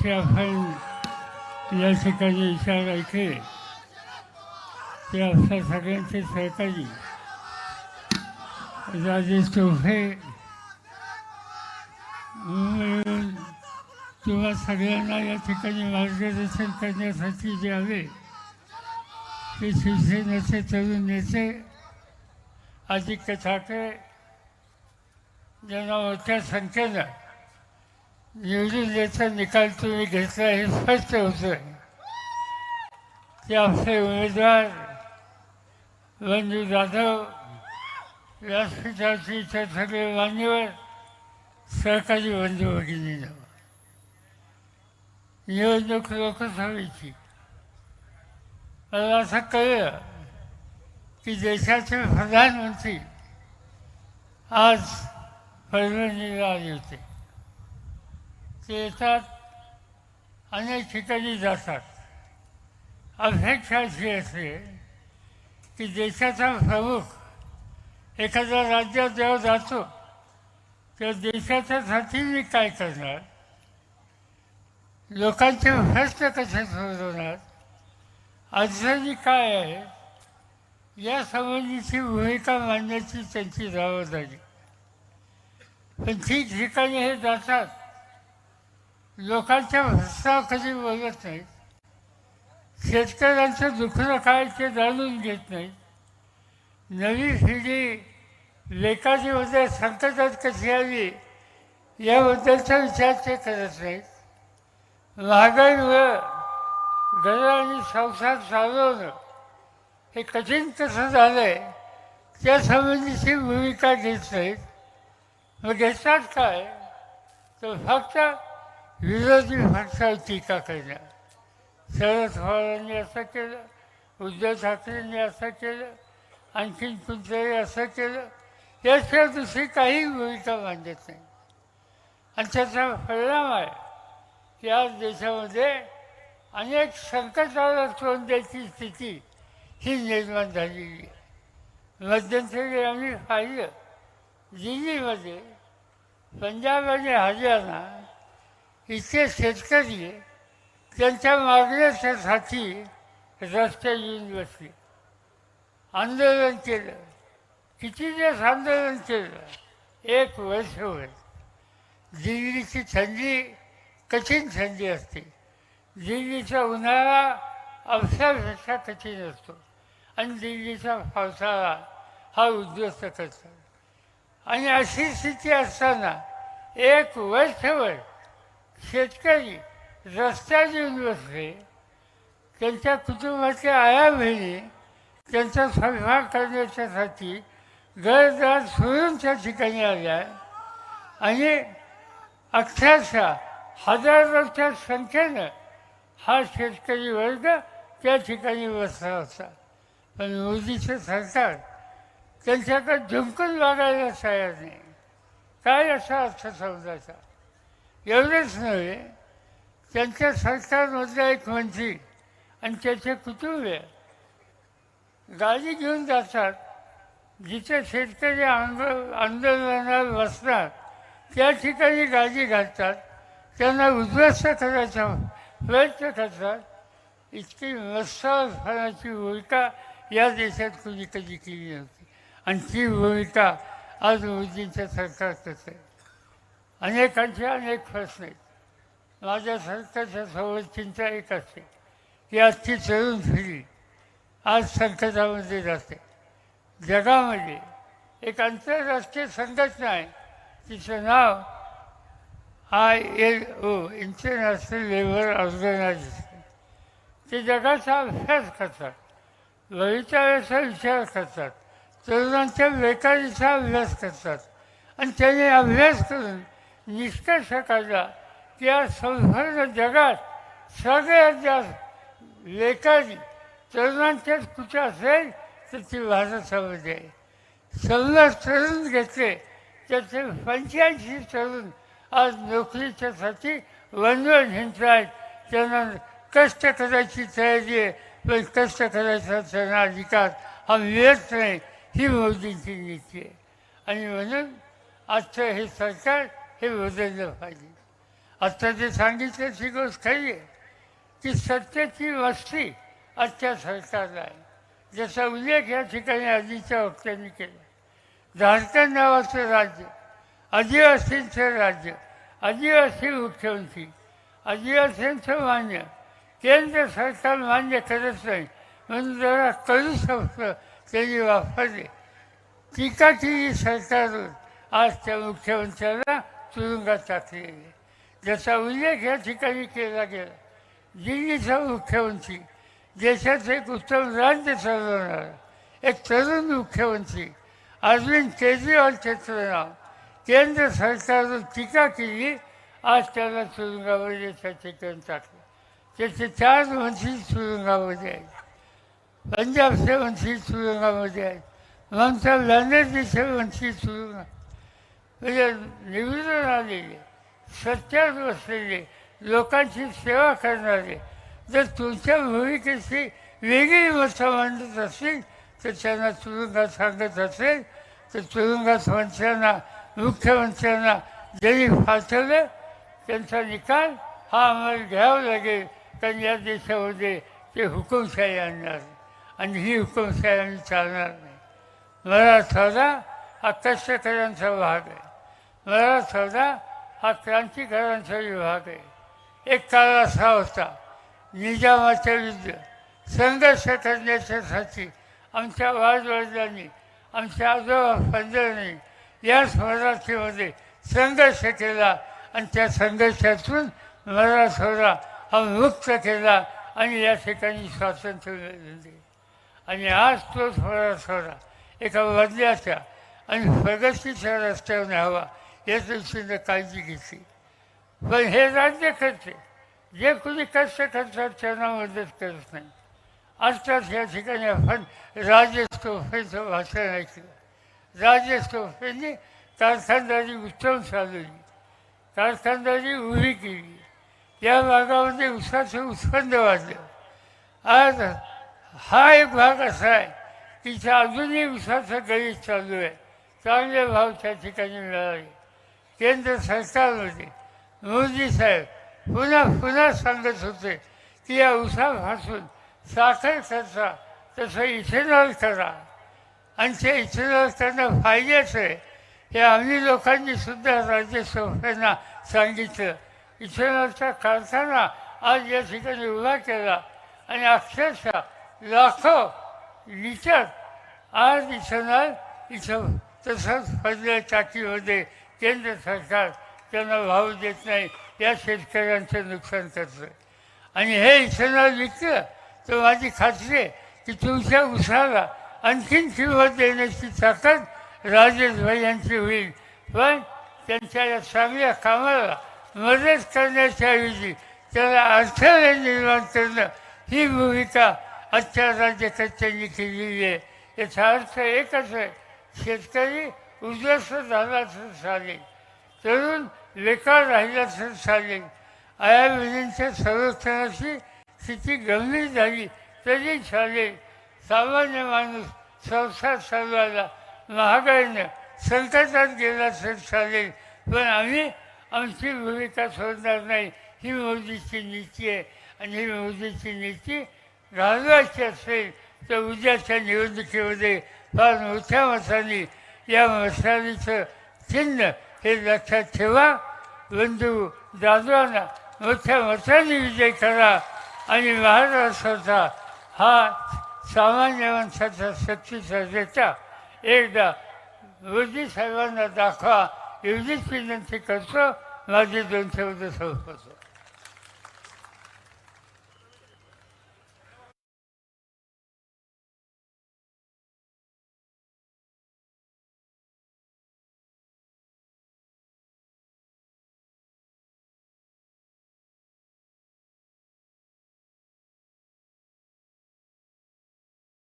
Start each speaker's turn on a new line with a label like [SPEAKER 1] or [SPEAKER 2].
[SPEAKER 1] की आपण या ठिकाणी इशारा ऐकले ते आपल्या सगळ्यांचे सहकारी. राजेश टोफे किंवा सगळ्यांना या ठिकाणी मार्गदर्शन करण्यासाठी जे आले ते शिवसेनेचे तरुण नेते आदित्य ठाकरे. ज्यांना मोठ्या संख्येनं निवडून द्यायचा निकाल तुम्ही घेतला हे स्पष्ट होतं. ते आपले उमेदवार बंधू जाधव व्यासपीठाचे इतर सगळे मान्यवर सहकारी बंधू भगिनीनं निवडणूक लोकसभेची. मला असं कळलं की देशाचे प्रधानमंत्री आज परभणीला आले होते. ते येतात अनेक ठिकाणी जातात. अपेक्षा अशी असते की देशाचा प्रमुख एखाद्या राज्यात जेव्हा जातो तेव्हा देशाच्यासाठी मी काय करणार? लोकांचे प्रश्न कसे सोडवणार? अडचणी काय आहे या संबंधीची भूमिका मांडण्याची त्यांची जबाबदारी. पण ठिकठिकाणी हे जातात लोकांच्या भाषा कधी बोलत नाहीत. शेतकऱ्यांचं दुखणं काय ते जाणून घेत नाही नवी पिढी लेखाजीमध्ये संकटात कशी आली याबद्दलचा विचार ते करत नाहीत. महागाईमुळं घर आणि संसार चालवणं हे कठीण कसं झालं आहे त्यासंबंधीची भूमिका घेत नाहीत. मग घेतात काय? तर फक्त विरोधी पक्षावर टीका केल्या शरद पवारांनी असं केलं उद्धव ठाकरेंनी असं केलं आणखीन कुठल्याही असं केलं याशिवाय दुसरी काही भूमिका मांडत नाही. आणि त्याचा परिणाम आहे की आज देशामध्ये अनेक संकटाला तोंड द्यायची स्थिती ही निर्माण झालेली आहे. मध्यंतरी आम्ही पाहिलं दिल्लीमध्ये पंजाब आणि हरियाणा इथे शेतकरी त्यांच्या मागण्याच्यासाठी रस्ते येऊन बसले. आंदोलन केलं. किती दिवस आंदोलन केलं? एक वर्ष होय दिल्लीची थंडी कठीण थंडी असते. दिल्लीचा उन्हाळा अवसापेक्षा कठीण असतो. आणि दिल्लीचा पावसाळा हा उद्ध्वस्त करतो. आणि अशी स्थिती असताना एक वर्षभर शेतकरी रस्त्यात येऊन बसले त्यांच्या कुटुंबाचे आया बहिणी त्यांचा स्वयंपाक करण्याच्यासाठी घरदार सोडून त्या ठिकाणी आल्या आणि अक्षरशः हजारोच्या संख्येनं हा शेतकरी वर्ग त्या ठिकाणी बसला होता. पण मोदीचं सरकार त्यांच्याकडे झुंकून वागायला तयार नाही. काय असा अर्थ समजायचा? एवढंच नव्हे त्यांच्या सरकारमधला एक मंत्री आणि त्याचे कुटुंबीय. गाडी घेऊन जातात जिथे शेतकरी आंद आंदोलनात बसतात त्या ठिकाणी गाडी घालतात त्यांना उद्ध्वस्त करायचा प्रयत्न करतात. इतकी मत्सरपणाची भूमिका या देशात कुणी कधी केली नव्हती. आणि ती भूमिका आज मोदींच्या सरकार करत आहे. अनेकांचे अनेक प्रश्न आहेत. माझ्या सरकारच्या चिंता एक असते. की आजची तरुण फिरी आज संकटामध्ये जाते. जगामध्ये एक आंतरराष्ट्रीय संघटना आहे. तिचं नाव I L O International Labour Organization ते जगाचा अभ्यास करतात. भवितव्याचा विचार करतात. तरुणांच्या बेकारीचा अभ्यास करतात. आणि त्याने अभ्यास करून निष्कर्ष काढला की या संपूर्ण जगात सगळ्यात जास्त बेकारी तरुणांच्याच कुठं असेल तर ती भारतामध्ये आहे. समजा तरुण घेतले त्याचे पंच्याऐंशी तरुण आज नोकरीच्यासाठी वनवन हिंडत आहेत. त्यांना कष्ट करायची तयारी आहे पण कष्ट करायचा त्यांना अधिकार हा मिळत नाही ही मोदींची नीती आहे. आणि म्हणून आजचं हे सरकार हे बदललं पाहिजे. आत्ता जे सांगितलं ती गोष्ट खरी आहे. की सत्तेची वस्ती आजच्या सरकारला आहे. जसा उल्लेख या ठिकाणी आधीच्या वक्त्यांनी केला. झारखंड नावाचं राज्य आदिवासींचं राज्य आदिवासी मुख्यमंत्री आदिवासींचं मान्य केंद्र सरकार मान्य करत नाही म्हणून जरा करू शकतं त्यांनी वापरले. टीका केली सरकारवर आज त्या मुख्यमंत्र्याला तुरुंगात टाकलेली ज्याचा उल्लेख या ठिकाणी केला गेला दिल्लीचा मुख्यमंत्री देशाचं एक उत्तम राज्य चालवणारा एक तरुण मुख्यमंत्री अरविंद केजरीवाल त्याचं नाव. केंद्र सरकारवर टीका केली आज त्याला तुरुंगामध्ये त्या टाकलं. त्याचे चार मंत्री तुरुंगामध्ये आहेत. पंजाबचे मंत्री तुरुंगामध्ये आहेत. ममता बॅनर्जीचे मंत्री तुरुंगा म्हणजे निवेदन आलेले सत्यात बसलेले लोकांची सेवा करणारे. जर तुमच्या भूमिकेची वेगळी मतं मांडत असतील तर त्यांना तुरुंगात सांगत असेल तर तुरुंगात मंत्र्यांना मुख्यमंत्र्यांना जरी फासवलं त्यांचा निकाल हा आम्हाला घ्यावा लागेल कारण या देशामध्ये ते हुकुमशाही आणणार आणि ही हुकुमशाही आम्ही चालणार नाही. मराठवाडा हा कष्टकऱ्यांचा भाग आहे. मराठवाडा हा क्रांतिकारांचा विभाग आहे एक काळ असा होता निजामाच्या विरुद्ध संघर्ष करण्याच्यासाठी आमच्या वादवडिलांनी आमच्या आजोबा पंजांनी याच मराठीमध्ये संघर्ष केला आणि त्या संघर्षातून मराठवाडा हा मुक्त केला आणि या ठिकाणी स्वातंत्र्य मिळवून आणि आज तोच मराठवाडा एका बदल्याच्या आणि प्रगतीच्या रस्त्यावर न्यावा या दृष्टीनं काळजी घेतली. पण हे राज्य करते. जे कुणी कष्ट करतात त्यांना मदत करत नाही. आजकाल या ठिकाणी आपण राजेश टोफेचं भाषण ऐकलं. राजेश टोफेंनी कारखानदारी उत्तम चालवली कारखानदारी उभी केली. या भागामध्ये उसाचं उत्पन्न वाढलं. आज हा एक भाग असा आहे की अजूनही उसाचं गणित चालू आहे. चांगले भाव त्या ठिकाणी मिळाले. केंद्र सरकारमध्ये मोदी साहेब पुन्हा पुन्हा सांगत होते की या उसापासून साखर करता तसं इथेनॉल करा आणि ते इथेनॉल करणं फायद्याचं आहे. हे आम्ही लोकांनी सुद्धा राज्यसभेना सांगितलं. इथेनॉलचा कारखाना आज या ठिकाणी उभा केला. आणि अक्षरशः लाखो लिटर आज इथेनॉल इथं तसंच फजल्या टाकीमध्ये. केंद्र सरकार त्यांना भाव देत नाही या शेतकऱ्यांचं नुकसान करतं. आणि हे इथेनॉल विकलं तर माझी खात्री आहे की तुमच्या उसाला आणखीन किंमत देण्याची ताकद राजेश भाई यांची होईल. पण त्यांच्या या चांगल्या कामाला मदत करण्याच्या ऐवजी त्याला अडथळे निर्माण करणं ही भूमिका आजच्या राज्यकर्त्यांनी केलेली आहे. याचा अर्थ एकच आहे शेतकरी उद्ध्वस्त झाला तर चालेल तरुण बेकार राहिला तर चालेल आयाविधींच्या संरक्षणाची स्थिती गंभीर झाली तरी चालेल. सामान्य माणूस संसार चालवायला महागाईनं संकटात गेला तर चालेल. पण आम्ही आमची भूमिका सोडणार नाही ही मोदीची नीती आहे. आणि ही मोदीची नीती घालवायची असेल तर उद्याच्या निवडणुकीमध्ये फार मोठ्या मताने या मशालीचं चिन्ह हे लक्षात ठेवा. बंधू दादरांना मोठ्या मताने विजय करा आणि महाराष्ट्राचा हा सामान्य माणसाचा शक्तीचा देता एकदा मोदी साहेबांना दाखवा एवढीच विनंती करतो. माझे दोन शब्द संपवतो.